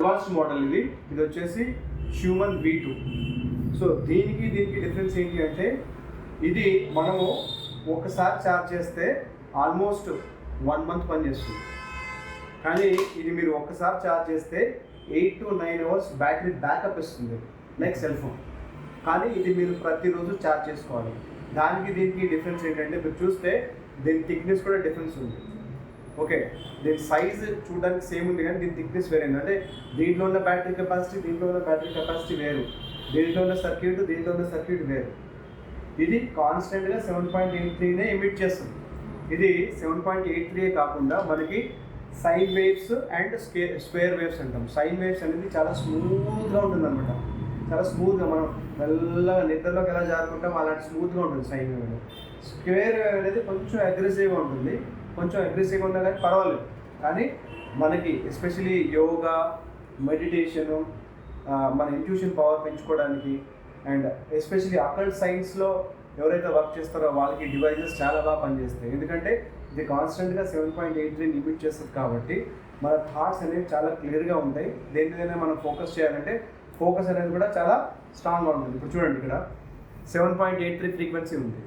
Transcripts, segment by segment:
Advanced model ఇది. ఇది వచ్చేసి హ్యూమన్ వి టూ సో దీనికి దీనికి డిఫరెన్స్ ఏంటి అంటే ఇది మనము ఒకసారి ఛార్జ్ చేస్తే ఆల్మోస్ట్ వన్ మంత్ పనిచేస్తుంది కానీ ఇది మీరు ఒక్కసారి ఛార్జ్ చేస్తే eight to nine hours battery backup ఇస్తుంది లైక్ సెల్ ఫోన్ కానీ ఇది మీరు ప్రతిరోజు ఛార్జ్ చేసుకోవాలి. దానికి దీనికి డిఫరెన్స్ ఏంటంటే మీరు చూస్తే దీని థిక్నెస్ కూడా డిఫరెన్స్ ఉంది. ఓకే. దీని సైజ్ చూడడానికి సేమ్ ఉంది కానీ దీని థిక్నెస్ వేరే అంటే దీంట్లో ఉన్న బ్యాటరీ కెపాసిటీ దీంట్లో ఉన్న బ్యాటరీ కెపాసిటీ వేరు. దీంట్లో ఉన్న సర్క్యూట్ దీంట్లో ఉన్న సర్క్యూట్ వేరు. ఇది కాన్స్టెంట్గా సెవెన్ పాయింట్ ఎయిట్ త్రీనే ఎమిట్ చేస్తుంది. ఇది సెవెన్ పాయింట్ ఎయిట్ త్రీ కాకుండా మనకి సైన్ వేవ్స్ అండ్ స్కే స్క్వేర్ వేవ్స్ అంటాం. సైన్ వేవ్స్ అనేది చాలా స్మూత్గా ఉంటుంది అనమాట చాలా స్మూత్గా మనం మెల్లగా నిద్రలోకి ఎలా జారుకుంటాం అలాంటి స్మూత్గా ఉంటుంది సైన్ వేవ్ స్క్వేర్ వేవ్ అనేది కొంచెం అగ్రెసివ్గా ఉంటుంది. కొంచెం అగ్రెసివ్గా ఉన్నా కానీ పర్వాలేదు. కానీ మనకి ఎస్పెషలీ యోగా మెడిటేషను మన ఇంట్యూషన్ పవర్ పెంచుకోవడానికి అండ్ ఎస్పెషలీ అకల్ట్ సైన్స్లో ఎవరైతే వర్క్ చేస్తారో వాళ్ళకి డివైజెస్ చాలా బాగా పనిచేస్తాయి. ఎందుకంటే ఇది కాన్స్టెంట్గా seven point eight three limit చేస్తుంది కాబట్టి మన థాట్స్ అనేవి చాలా క్లియర్గా ఉంటాయి. దేని మీద మనం ఫోకస్ చేయాలంటే ఫోకస్ అనేది కూడా చాలా స్ట్రాంగ్గా ఉంటుంది. ఇప్పుడు చూడండి ఇక్కడ seven point eight three frequency ఉంది.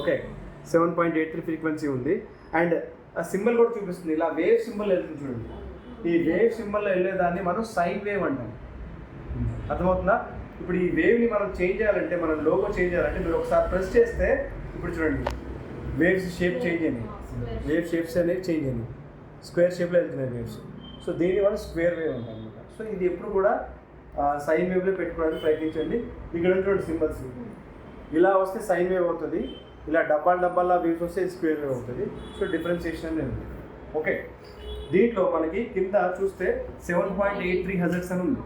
Okay seven point eight three frequency ఉంది. అండ్ ఆ సింబల్ కూడా చూపిస్తుంది. ఇలా వేవ్ సింబల్ వెళ్తుంది చూడండి. ఈ వేవ్ సింబల్లో వెళ్ళేదాన్ని మనం సైన్ వేవ్ అంటాం. అర్థమవుతుందా? ఇప్పుడు ఈ వేవ్ని మనం చేంజ్ చేయాలంటే మనం లోగో చేంజ్ చేయాలంటే మీరు ఒకసారి ప్రెస్ చేస్తే ఇప్పుడు చూడండి. వేవ్స్ షేప్ చేంజ్ అయినాయి. వేవ్ షేప్స్ అనేవి చేంజ్ అయినాయి. స్క్వేర్ షేప్లో వెళ్తున్నాయి వేవ్స్ సో దీని వల్ల స్క్వేర్ వేవ్ అనమాట సో ఇది ఎప్పుడు కూడా సైన్ వేవ్లో పెట్టుకోవడానికి ప్రయత్నించండి. ఇక్కడ ఉన్నటువంటి సింబల్స్ ఇలా వస్తే సైన్ వేవ్ అవుతుంది. ఇలా డబ్బాలు డబ్బాల వేవ్స్ వస్తే స్క్వేర్ అవుతుంది సో డిఫరెన్సియేషన్ అనేది ఉంది. ఓకే దీంట్లో మనకి కింద చూస్తే సెవెన్ పాయింట్ ఎయిట్ త్రీ హజర్స్ అని ఉంది.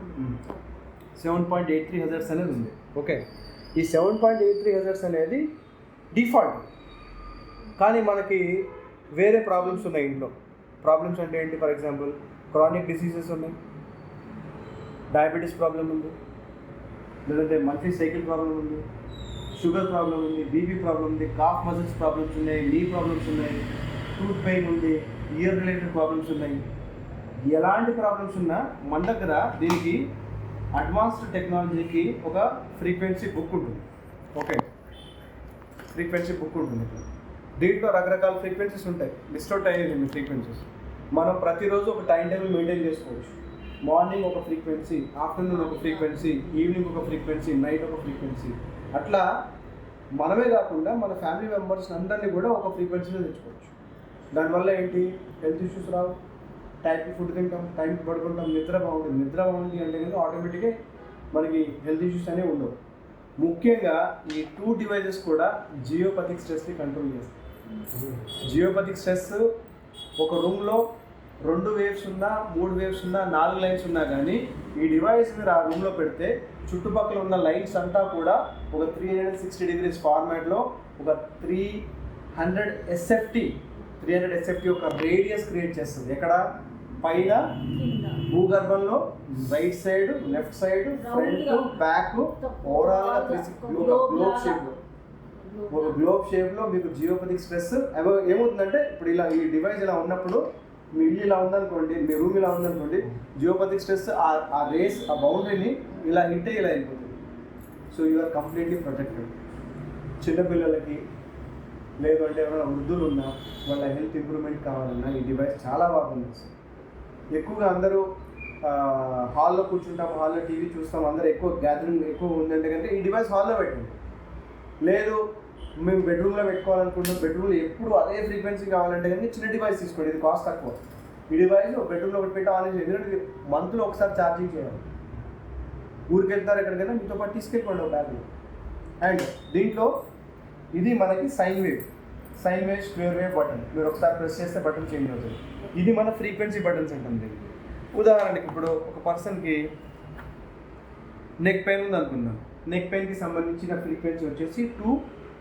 సెవెన్ పాయింట్ ఎయిట్ త్రీ హజర్స్ అనేది ఉంది. ఓకే ఈ సెవెన్ పాయింట్ ఎయిట్ త్రీ హజర్స్ అనేది డిఫాల్ట్ కానీ మనకి వేరే ప్రాబ్లమ్స్ ఉన్నాయి ఇంట్లో. ప్రాబ్లమ్స్ అంటే ఏంటి? ఫర్ ఎగ్జాంపుల్ క్రానిక్ డిసీజెస్ ఉన్నాయి. డయాబెటీస్ ప్రాబ్లం ఉంది. లేదంటే మంత్లీ సైకిల్ ప్రాబ్లం ఉంది. షుగర్ ప్రాబ్లం ఉంది బీపీ ప్రాబ్లం ఉంది కాఫ్ మజిల్స్ ప్రాబ్లమ్స్ ఉన్నాయి నీ ప్రాబ్లమ్స్ ఉన్నాయి టూత్ పెయిన్ ఉంది ఇయర్ రిలేటెడ్ ప్రాబ్లమ్స్ ఉన్నాయి. ఎలాంటి ప్రాబ్లమ్స్ ఉన్నా మన దగ్గర దీనికి అడ్వాన్స్డ్ టెక్నాలజీకి ఒక ఫ్రీక్వెన్సీ బుక్ ఉంటుంది. ఓకే? ఫ్రీక్వెన్సీ బుక్ ఉంటుంది. దీంట్లో రకరకాల ఫ్రీక్వెన్సీస్ ఉంటాయి. లిస్ట్ అయ్యేది మీ ఫ్రీక్వెన్సీస్. మనం ప్రతిరోజు ఒక టైం టేబుల్ మెయింటైన్ చేసుకోవచ్చు. మార్నింగ్ ఒక ఫ్రీక్వెన్సీ ఆఫ్టర్నూన్ ఒక ఫ్రీక్వెన్సీ ఈవినింగ్ ఒక ఫ్రీక్వెన్సీ నైట్ ఒక ఫ్రీక్వెన్సీ. అట్లా మనమే కాకుండా మన ఫ్యామిలీ మెంబర్స్ అందరినీ కూడా ఒక ఫ్రీక్వెన్సీలో తెచ్చుకోవచ్చు. దానివల్ల ఏంటి? హెల్త్ ఇష్యూస్ రావు. టైంకి ఫుడ్ తింటాం టైంకి పడుకుంటాం నిద్ర బాగుంటుంది. నిద్ర బాగుంది అంటే కనుక ఆటోమేటిక్గా మనకి హెల్త్ ఇష్యూస్ అనేవి ఉండవు. ముఖ్యంగా ఈ టూ డివైజెస్ కూడా జియోపతిక్ స్ట్రెస్ని కంట్రోల్ చేస్తాయి. జియోపతిక్ స్ట్రెస్ ఒక రూమ్లో రెండు వేవ్స్ ఉన్నా మూడు వేవ్స్ ఉన్నా నాలుగు లైన్స్ ఉన్నా కానీ ఈ డివైస్ మీరు ఆ రూమ్లో పెడితే చుట్టుపక్కల ఉన్న లైన్స్ అంతా కూడా ఒక త్రీ హండ్రెడ్ సిక్స్టీ డిగ్రీస్ ఫార్మాట్లో ఒక three hundred SFT three hundred SFT ఒక రేడియస్ క్రియేట్ చేస్తుంది. ఎక్కడ? పైన భూగర్భంలో right side left side front back ఓవరాల్గా త్రీ గ్లోబ్ షేప్లో ఒక గ్లోబ్ షేప్లో మీకు జియోపతిక్ స్ట్రెస్ ఏమవుతుందంటే ఇప్పుడు ఇలా ఈ డివైస్ ఇలా ఉన్నప్పుడు మీ ఇల్లు ఇలా ఉందనుకోండి మీ రూమ్ ఇలా ఉందనుకోండి జియోపతిక్ స్ట్రెస్ ఆ రేస్ ఆ బౌండరీని ఇలా హిట్ ఇలా వెళ్ళిపోతుంది. So you are completely protected చిన్నపిల్లలకి లేదు అంటే ఎవరైనా వృద్ధులు ఉన్నా వాళ్ళ హెల్త్ ఇంప్రూవ్మెంట్ కావాలన్నా ఈ డివైస్ చాలా బాగుంది. ఎక్కువగా అందరూ హాల్లో కూర్చుంటాం హాల్లో టీవీ చూస్తాం అందరూ ఎక్కువ గ్యాదరింగ్ ఎక్కువ ఉందంటే కనుక ఈ డివైస్ హాల్లో పెట్టండి. లేదు మేము బెడ్రూమ్లో పెట్టుకోవాలనుకుంటున్న బెడ్రూమ్లో ఎప్పుడు అదే ఫ్రీక్వెన్సీ కావాలంటే కానీ చిన్న డివైస్ తీసుకోండి ఇది కాస్ట్ తక్కువ. ఈ డివైస్ బెడ్రూమ్లో ఒకటి పెట్టి ఆన్ చేయండి. ఎందుకంటే మంత్లో ఒకసారి ఛార్జింగ్ చేయాలి. ఊరికి వెళ్తారు ఎక్కడికైనా మీతో పాటు తీసుకెళ్ళిపోండి ఒక బ్యాగ్లో అండ్ దీంట్లో ఇది మనకి sine wave sine wave square wave button మీరు ఒకసారి ప్రెస్ చేస్తే బటన్ చేంజ్ అవుతుంది. ఇది మన ఫ్రీక్వెన్సీ బటన్స్ ఉంటుంది ఉదాహరణకి ఇప్పుడు ఒక పర్సన్కి నెక్ పెయిన్ ఉంది అనుకుందాం నెక్ పెయిన్కి సంబంధించిన ఫ్రీక్వెన్సీ వచ్చేసి టూ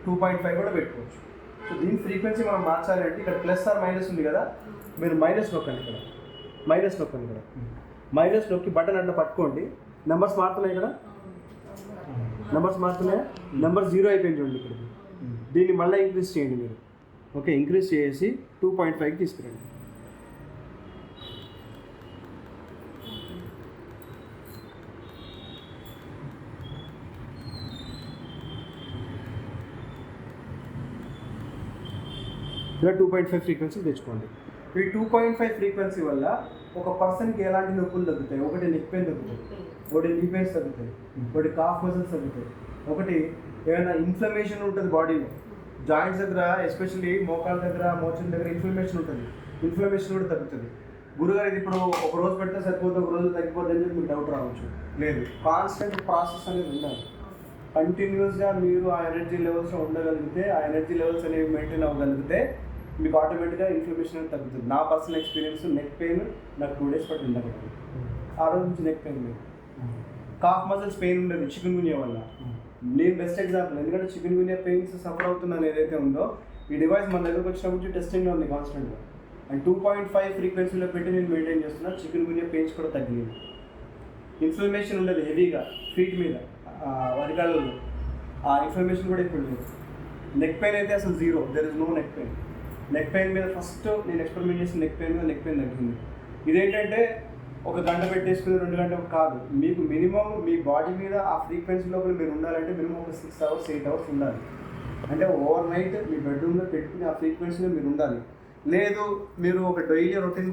టూ పాయింట్ ఫైవ్ కూడా పెట్టుకోవచ్చు. సో దీని ఫ్రీక్వెన్సీ మనం మార్చాలి అంటే ఇక్కడ ప్లస్ ఆర్ మైనస్ ఉంది కదా మీరు మైనస్ నొక్కండి ఇక్కడ. మైనస్ నొక్కండి ఇక్కడ. మైనస్ నొక్కి బటన్ అట్లా పట్టుకోండి. నెంబర్స్ మారుతున్నాయి ఇక్కడ నెంబర్స్ మారుతున్నాయా? నెంబర్ జీరో అయిపోయింది చూడండి ఇక్కడ. దీన్ని మళ్ళీ ఇంక్రీజ్ చేయండి మీరు. ఓకే ఇంక్రీజ్ చేసి టూ పాయింట్ ఫైవ్కి తీసుకురండి. ఇలా టూ పాయింట్ ఫైవ్ ఫ్రీక్వెన్సీ తెచ్చుకోండి. ఈ టూ పాయింట్ ఫైవ్ ఫ్రీక్వెన్సీ వల్ల ఒక పర్సన్కి ఎలాంటి నొప్పులు తగ్గుతాయి? ఒకటి నెక్ పెయిన్ తగ్గుతుంది. ఒకటి నీ పెయిన్స్ తగ్గుతాయి. ఒకటి కాఫ్ మజిల్స్ తగ్గుతాయి. ఒకటి ఏమైనా ఇన్ఫ్లమేషన్ ఉంటుంది బాడీలో. జాయింట్స్ దగ్గర ఎస్పెషల్లీ మోకాల దగ్గర మోచన్ దగ్గర ఇన్ఫ్లమేషన్ ఉంటుంది. ఇన్ఫ్లమేషన్ కూడా తగ్గుతుంది. గురుగారు ఇది ఇప్పుడు ఒక రోజు పెడితే సరిపోతుంది ఒక రోజు తగ్గిపోతుంది అని చెప్పి మీకు డౌట్ రావచ్చు. లేదు. కాన్స్టెంట్ ప్రాసెస్ అనేది ఉండాలి. కంటిన్యూస్గా మీరు ఆ ఎనర్జీ లెవెల్స్లో ఉండగలిగితే ఆ ఎనర్జీ లెవెల్స్ అనేవి మెయింటైన్ అవ్వగలిగితే మీకు ఆటోమేటిక్గా ఇన్ఫ్లమేషన్ అనేది తగ్గుతుంది. నా పర్సనల్ ఎక్స్పీరియన్స్ నెక్ పెయిన్ నాకు టూ డేస్ పట్టింది ఉండగలిగింది ఆ రోజు నుంచి నెక్ పెయిన్ లేదు. కాఫ్ మజిల్స్ పెయిన్ ఉండేది చికెన్ గునియా వల్ల. నేను బెస్ట్ ఎగ్జాంపుల్ ఎందుకంటే చికెన్ గునియా పెయిన్స్ సఫర్ అవుతున్నాను ఏదైతే ఉందో ఈ డివైస్ మన దగ్గరకు వచ్చినప్పుడు టెస్టింగ్లో ఉంది కాన్స్టెంట్గా అండ్ టూ పాయింట్ ఫైవ్ ఫ్రీక్వెన్సీలో పెట్టి నేను మెయింటైన్ చేస్తున్నా చికెన్ గునియా పెయిన్స్ కూడా తగ్గింది ఇన్ఫ్లమేషన్ ఉండేది హెవీగా ఫీట్ మీద వరికాళ్ళలో ఆ ఇన్ఫ్లమేషన్ కూడా ఇప్పుడు లేదు. నెక్ పెయిన్ అయితే అసలు zero there is no neck pain neck pain మీద ఫస్ట్ నేను ఎక్స్పెరిమెంట్ చేసిన నెక్ పెయిన్ మీద నెక్ పెయిన్ తగ్గింది. ఇదేంటంటే ఒక గంట పెట్టేసుకుని రెండు గంటలు కాదు. మీకు మినిమం మీ బాడీ మీద ఆ ఫ్రీక్వెన్సీ లోపల మీరు ఉండాలంటే మినిమం ఒక సిక్స్ అవర్స్ ఎయిట్ అవర్స్ ఉండాలి. అంటే ఓవర్ నైట్ మీ బెడ్రూమ్లో పెట్టుకుని ఆ ఫ్రీక్వెన్సీలో మీరు ఉండాలి. లేదు మీరు ఒక డైలీ రొటీన్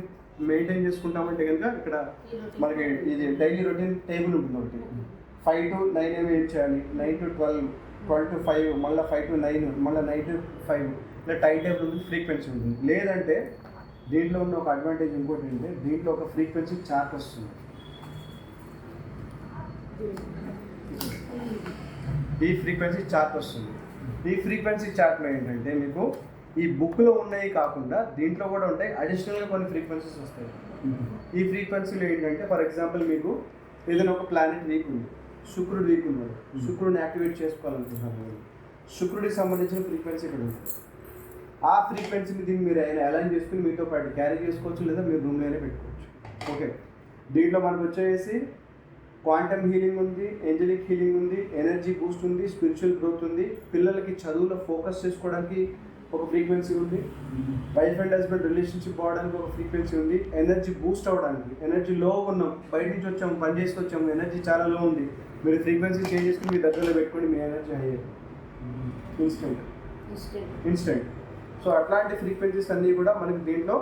మెయింటైన్ చేసుకుంటామంటే కనుక ఇక్కడ మనకి ఇది డైలీ రొటీన్ టేబుల్ ఉంటుంది ఒకటి. ఫైవ్ టు నైన్ ఏమి ఏం చేయాలి? Nine to twelve twelve to five మళ్ళీ ఫైవ్ టు నైన్ మళ్ళీ నైన్ టు ఫైవ్ ఇలా టైం టేబుల్ ఉంది ఫ్రీక్వెన్సీ ఉంటుంది లేదంటే దీంట్లో ఉన్న ఒక అడ్వాంటేజ్ ఇంకోటి ఏంటంటే దీంట్లో ఒక ఫ్రీక్వెన్సీ చార్ట్ వస్తుంది. ఈ ఫ్రీక్వెన్సీ చార్ట్ వస్తుంది. ఈ ఫ్రీక్వెన్సీ చార్ట్లో ఏంటంటే మీకు ఈ బుక్లో ఉన్నాయి కాకుండా దీంట్లో కూడా ఉంటాయి అడిషనల్గా కొన్ని ఫ్రీక్వెన్సీస్ వస్తాయి. ఈ ఫ్రీక్వెన్సీలో ఏంటంటే ఫర్ ఎగ్జాంపుల్ మీకు ఏదైనా ఒక ప్లానెట్ వీక్ ఉంది. శుక్రుడు వీక్ ఉన్నాడు శుక్రుడిని యాక్టివేట్ చేసుకోవాలనుకుంటున్నాను నేను. శుక్రుడికి సంబంధించిన ఫ్రీక్వెన్సీ ఇక్కడ ఉంటుంది ఆ ఫ్రీక్వెన్సీని దీన్ని మీరు అలైన్ చేసుకుని మీతో పాటు క్యారీ చేసుకోవచ్చు లేదా మీరు రూమ్లోనే పెట్టుకోవచ్చు. ఓకే దీంట్లో మనకు వచ్చేసి క్వాంటమ్ హీలింగ్ ఉంది ఏంజలిక్ హీలింగ్ ఉంది ఎనర్జీ బూస్ట్ ఉంది స్పిరిచువల్ గ్రోత్ ఉంది. పిల్లలకి చదువులో ఫోకస్ చేసుకోవడానికి ఒక ఫ్రీక్వెన్సీ ఉంది. వైఫ్ అండ్ హస్బెండ్ రిలేషన్షిప్ పోవడానికి ఒక ఫ్రీక్వెన్సీ ఉంది. ఎనర్జీ బూస్ట్ అవ్వడానికి ఎనర్జీ లో ఉన్నాం బయట నుంచి వచ్చాము పని చేసుకొచ్చాము ఎనర్జీ చాలా లో ఉంది. మీరు ఫ్రీక్వెన్సీ చేంజ్ చేసుకుని మీ దగ్గరలో పెట్టుకోండి మీ energy high instant instant so అట్లాంటి ఫ్రీక్వెన్సీస్ అన్నీ కూడా మనకి దీంట్లో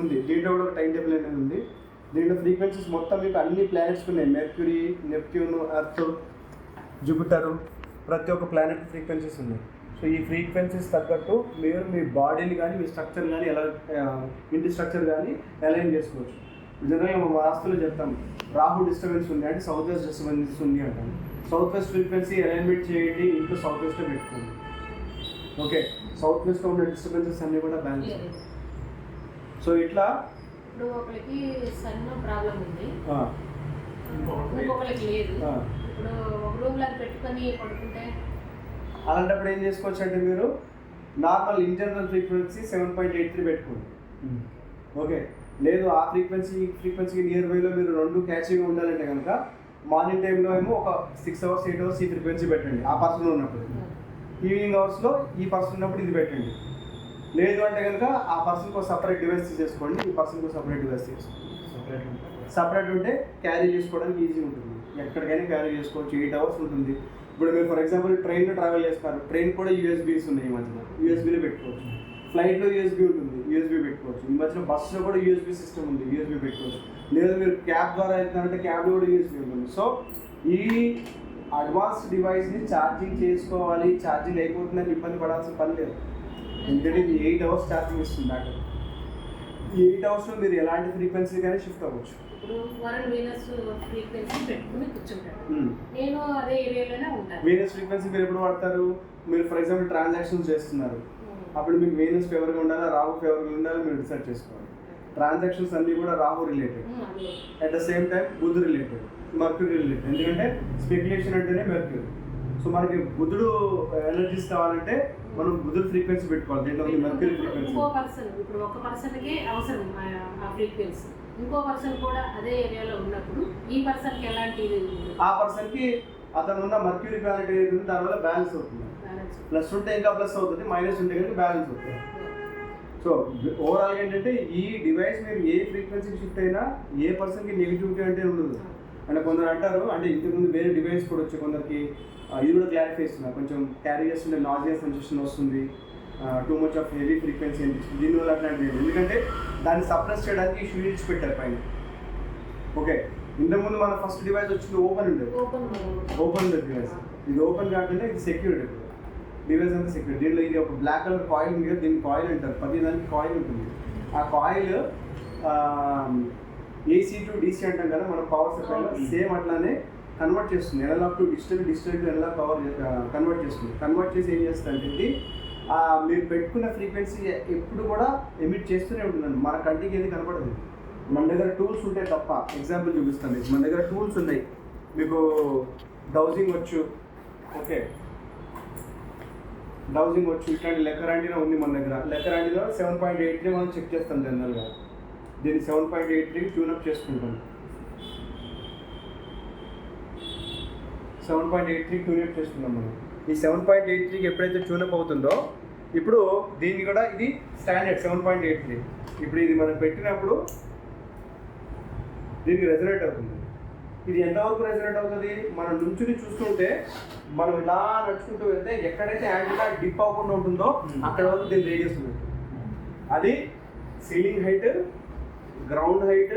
ఉంది. దీంట్లో కూడా ఒక టైం టేబుల్ అనేది ఉంది. దీంట్లో ఫ్రీక్వెన్సీస్ మొత్తం మీకు అన్ని ప్లానెట్స్ ఉన్నాయి. మెర్క్యూరీ నెప్ట్యూన్ ఎర్త్ జూపిటర్ ప్రతి ఒక్క ప్లానెట్ ఫ్రీక్వెన్సీస్ ఉన్నాయి. సో ఈ ఫ్రీక్వెన్సీస్ తగ్గట్టు మీరు మీ బాడీని కానీ మీ స్ట్రక్చర్ కానీ ఎలా ఇంటి స్ట్రక్చర్ కానీ అలైన్ చేసుకోవచ్చు. జనరల్గా మా వాస్తులో చెప్తాం. రాహు డిస్టర్బెన్స్ ఉంది అంటే సౌత్ వెస్ట్ డిస్టర్బెన్స్ ఉంది అంటాం. సౌత్ వెస్ట్ ఫ్రీక్వెన్సీ అలైన్మెంట్ చేయండి ఇంట్లో సౌత్ వెస్ట్లో పెట్టుకోండి. ఓకే సౌత్ వెస్ట్లో ఉన్న డిస్టర్బెన్సెస్ అన్నీ కూడా బ్యాలెన్స్ సో ఇట్లా ఇప్పుడు ఒకరికి సన్ ప్రాబ్లం ఉంది. ఇంకొకరికి లేదు. ఇప్పుడు ఒక రూమ్ పెట్టుకొని పడుకుంటే అలాంటప్పుడు ఏం చేసుకోవచ్చు అంటే మీరు normal internal frequency seven point eight three పెట్టుకోండి. ఓకే. లేదు ఆ ఫ్రీక్వెన్సీ ఫ్రీక్వెన్సీకి నియర్ బైలో మీరు రెండు క్యాచింగ్ ఉండాలంటే కనుక మార్నింగ్ టైంలో ఏమో ఒక సిక్స్ అవర్స్ ఎయిట్ అవర్స్ ఈ ఫ్రీక్వెన్సీ పెట్టండి ఆ పర్సన్ ఉన్నప్పుడు. ఈవినింగ్ అవర్స్లో ఈ పర్సన్ ఉన్నప్పుడు ఇది పెట్టండి. లేదు అంటే కనుక ఆ పర్సన్కి ఒక సపరేట్ డివైస్ తీసేసుకోండి ఈ పర్సన్కి సపరేట్ డివైస్ తీసుకోండి సపరేట్ ఉంటే క్యారీ చేసుకోవడానికి ఈజీ ఉంటుంది. ఎక్కడికైనా క్యారీ చేసుకోవచ్చు ఎయిట్ అవర్స్ ఉంటుంది. ఇప్పుడు మీరు ఫర్ ఎగ్జాంపుల్ ట్రైన్లో ట్రావెల్ చేస్తారు. ట్రైన్ కూడా యూఎస్బీస్ ఉన్నాయి ఈ మధ్యలో. యూఎస్బీలో పెట్టుకోవచ్చు. ఫ్లైట్లో యూఎస్బీ ఉంటుంది. యూఎస్బీ పెట్టుకోవచ్చు. ఈ మధ్యలో బస్సులో కూడా యూఎస్బీ సిస్టమ్ ఉంది. యూఎస్బీ పెట్టుకోవచ్చు. లేదా మీరు క్యాబ్ ద్వారా వెళ్తున్నారంటే క్యాబ్లో కూడా యూఎస్బీ ఉంటుంది. సో ఈ అడ్వాన్స్ డివైస్ని ఛార్జింగ్ చేసుకోవాలి. ఛార్జింగ్ అయిపోతుందని ఇబ్బంది పడాల్సిన పని లేదు. ఎందుకంటే ఇది ఎయిట్ అవర్స్ ఛార్జింగ్ ఇస్తుంది అక్కడ ఎయిట్ అవర్స్లో మీరు ఎలాంటి ఫ్రీక్వెన్సీ కానీ షిఫ్ట్ అవ్వచ్చు. ఇప్పుడు వరుణ్ వీనస్ ఫ్రీక్వెన్సీ పెట్టుకుని కూర్చుంటాడు. నేను అదే ఏరియాలోనే ఉంటాను. వీనస్ ఫ్రీక్వెన్సీ మీరు ఎప్పుడు వాడతారు? మీరు ఫర్ ఎగ్జాంపుల్ ట్రాన్సాక్షన్స్ చేస్తున్నారు. అప్పుడు మీకు వీనస్ ఫేవర్గా ఉండాలా? రాహు ఫేవర్గా ఉండాలి? మీరు డిసైడ్ చేసుకోవాలి. ట్రాన్సాక్షన్స్ అన్నీ కూడా Rahu related at the same time Budh related Mercury related ఎందుకంటే స్పెక్యులేషన్ అంటేనే మెర్క్యూరీ సో మనకి బుధుడు ఎనర్జీస్ కావాలంటే మనం బుధుడు ఫ్రీక్వెన్సీ పెట్టుకోవాలి. దీంట్లో మెర్క్యూరీ ఫ్రీక్వెన్సీ ఇంకో పర్సన్ ఇప్పుడు ఒక పర్సన్కే అవసరం ఆ- ఫ్రీక్వెన్సీ ఇంకో పర్సన్ కూడా అదే ఏరియాలో ఉన్నప్పుడు ఈ పర్సన్కి ఎలాంటి. ఆ పర్సన్కి అతను ఉన్న మర్క్యూరీ ప్లానెట్ ఏది ఉందో దానివల్ల బ్యాలెన్స్ అవుతుంది. ప్లస్ ఉంటే ఇంకా ప్లస్ అవుతుంది మైనస్ ఉంటే కనుక బ్యాలెన్స్ అవుతుంది. సో ఓవరాల్ ఏంటంటే ఈ డివైస్ మీరు ఏ ఫ్రీక్వెన్సీకి షిఫ్ట్ అయినా ఏ పర్సన్కి నెగిటివిటీ అంటే ఉండదు. అంటే కొందరు అంటారు అంటే ఇంతకుముందు వేరే డివైస్ కూడా వచ్చి కొందరికి ఇది కూడా క్లారిఫై ఇస్తున్నారు కొంచెం క్యారీ చేస్తుంటే నాజియా సెన్సేషన్ వస్తుంది too much of heavy frequency అనిపిస్తుంది. దీనివల్ల అట్లాంటిది లేదు. ఎందుకంటే దాన్ని సప్రెస్ చేయడానికి షూరిట్స్ పెట్టారు పైన. ఓకే ఇంతకుముందు మన ఫస్ట్ డివైస్ వచ్చింది ఓపెన్ ఉండేది ఓపెన్ ఓపెన్ ఉండేది డివైస్ ఇది ఓపెన్ కాకుండా ఇది సెక్యూర్డ్ డివైస్ అంతా సెక్యూర్ దీంట్లో ఇది ఒక బ్లాక్ కలర్ కాయిల్ ఉంది కదా దీన్ని కాయిల్ అంటారు. ప్రతి దానికి కాయిల్ ఉంటుంది. ఆ కాయిల్ ఏసీ టు డీసీ అంటాం కదా మన పవర్ సప్లైలో సేమ్ అట్లానే కన్వర్ట్ చేస్తుంది. Analogue to digital digital to analogue power convert చేస్తుంది. కన్వర్ట్ చేసి ఏం చేస్తుంది అంటే ఇది ఆ, మీరు పెట్టుకున్న ఫ్రీక్వెన్సీ ఎప్పుడు కూడా ఎమిట్ చేస్తూనే ఉంటుందండి. మన కంటికి ఏది కనపడదు. మన దగ్గర టూల్స్ ఉంటాయి తప్ప ఎగ్జాంపుల్ చూపిస్తాను మీకు. మన దగ్గర టూల్స్ ఉన్నాయి. మీకు డౌజింగ్ వచ్చు. ఓకే. డౌజింగ్ వచ్చు. ఇట్లాంటి లెక్కర్ యాంటీనా ఉంది మన దగ్గర. లెక్కర్ యాంటీనా సెవెన్ పాయింట్ ఎయిట్ మనం చెక్ చేస్తాం జనరల్గా దీన్ని seven point eight three tune up చేసుకుంటాం. Seven point eight three tune up చేసుకున్నాం మనం. ఈ సెవెన్ పాయింట్ ఎయిట్ త్రీకి ఎప్పుడైతే ట్యూనప్ అవుతుందో ఇప్పుడు దీన్ని కూడా ఇది standard seven point eight three ఇప్పుడు ఇది మనం పెట్టినప్పుడు దీనికి రెజనేట్ అవుతుంది. ఇది ఎంతవరకు రెజనేట్ అవుతుంది? మనం నుంచుని చూస్తుంటే మనం ఇలా నడుచుకుంటూ వెళ్తే ఎక్కడైతే యాంటీనా డిప్ అవ్వకుండా ఉంటుందో అక్కడ వరకు దీని రేడియస్ ఉంది. అది ceiling height ground height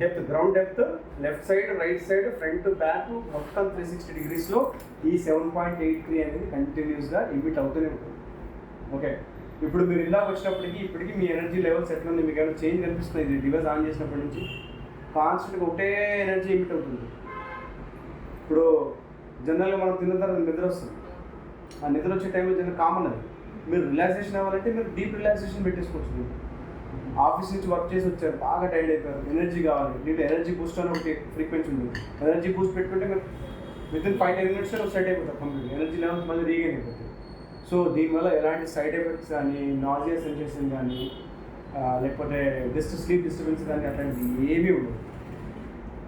depth ground depth left side right side front back మొత్తం త్రీ సిక్స్టీ డిగ్రీస్లో ఈ సెవెన్ పాయింట్ ఎయిట్ త్రీ అనేది కంటిన్యూస్గా ఇమిట్ అవుతూనే ఉంటుంది. ఓకే ఇప్పుడు మీరు ఇలా వచ్చినప్పటికి ఇప్పటికి మీ ఎనర్జీ లెవెల్స్ ఎట్లా ఉంది మీకు ఏమైనా చేంజ్ కనిపిస్తుంది? ఇది డివైస్ ఆన్ చేసినప్పటి నుంచి? కాన్స్టెంట్గా ఒకటే ఎనర్జీ ఇమిట్ అవుతుంది. ఇప్పుడు జనరల్గా మనం తిన్న తర్వాత నిద్ర వస్తుంది. ఆ నిద్ర వచ్చే టైంలో జనరల్ కామన్ అది. మీరు రిలాక్సేషన్ అవ్వాలంటే మీరు డీప్ రిలాక్సేషన్ పెట్టేసుకోవచ్చు. ఆఫీస్ నుంచి వర్క్ చేసి వచ్చారు బాగా టైర్డ్ అయిపోయారు. ఎనర్జీ కావాలి. దీంట్లో ఎనర్జీ బూస్ట్ అని ఒకటి ఫ్రీక్వెన్సీ ఉంది. ఎనర్జీ బూస్ట్ పెట్టుకుంటే మీరు విత్ ఇన్ ఫైవ్ టెన్ మినిట్స్లో సెట్ అయిపోతారు కంప్లీట్ ఎనర్జీ లెవెల్స్ మళ్ళీ రీగైన్ అయిపోతాయి. సో దీనివల్ల ఎలాంటి సైడ్ ఎఫెక్ట్స్ కానీ నాజియా సెన్సేషన్ కానీ లేకపోతే జస్ట్ స్లీప్ డిస్టర్బెన్స్ కానీ అట్లాంటివి ఏమీ ఉండవు.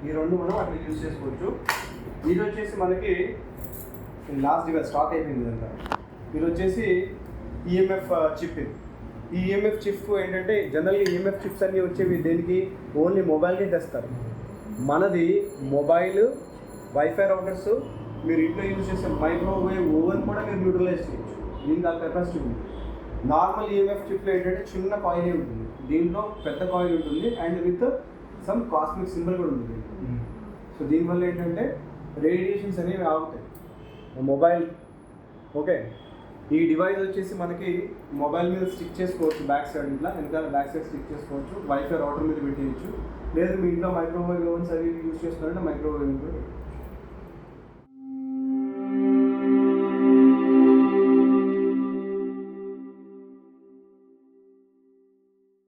ఈ రెండు మనం అట్లా యూజ్ చేసుకోవచ్చు. ఇది వచ్చేసి మనకి లాస్ట్ ఇక స్టాక్ అయిపోయింది అంతా ఇది వచ్చేసి ఈఎంఎఫ్ చిప్ uh, ఇది. ఈ ఈఎంఎఫ్ చిప్ ఏంటంటే జనరల్గా ఈఎంఎఫ్ చిప్స్ అన్నీ వచ్చేవి దేనికి? ఓన్లీ మొబైల్కే తెస్తారు. మనది మొబైల్ వైఫై రౌటర్స్ మీరు ఇంట్లో యూజ్ చేసే మైక్రోవేవ్ ఓవెన్ కూడా మీరు యూటిలైజ్ చేయొచ్చు. దీనికి ఆ కెపాసిటీ ఉంది. నార్మల్ ఈఎంఎఫ్ చిప్లో ఏంటంటే చిన్న కాయిల్ ఉంటుంది. దీంట్లో పెద్ద కాయిల్ ఉంటుంది and with some cosmic symbol కూడా ఉంటుంది. సో దీనివల్ల ఏంటంటే రేడియేషన్స్ అనేవి ఆగుతాయి. మొబైల్ ఓకే ఈ డివైస్ వచ్చేసి మనకి మొబైల్ మీద స్టిక్ చేసుకోవచ్చు బ్యాక్ సైడ్ ఇట్లా వెనకాల బ్యాక్ సైడ్ స్టిక్ చేసుకోవచ్చు. వైఫై రౌటర్ మీద పెట్టేయచ్చు. లేదు మీ ఇంట్లో మైక్రోవేవ్ ఓవెన్స్ అవి యూజ్ చేస్తున్నారంటే మైక్రోవేవ్ కూడా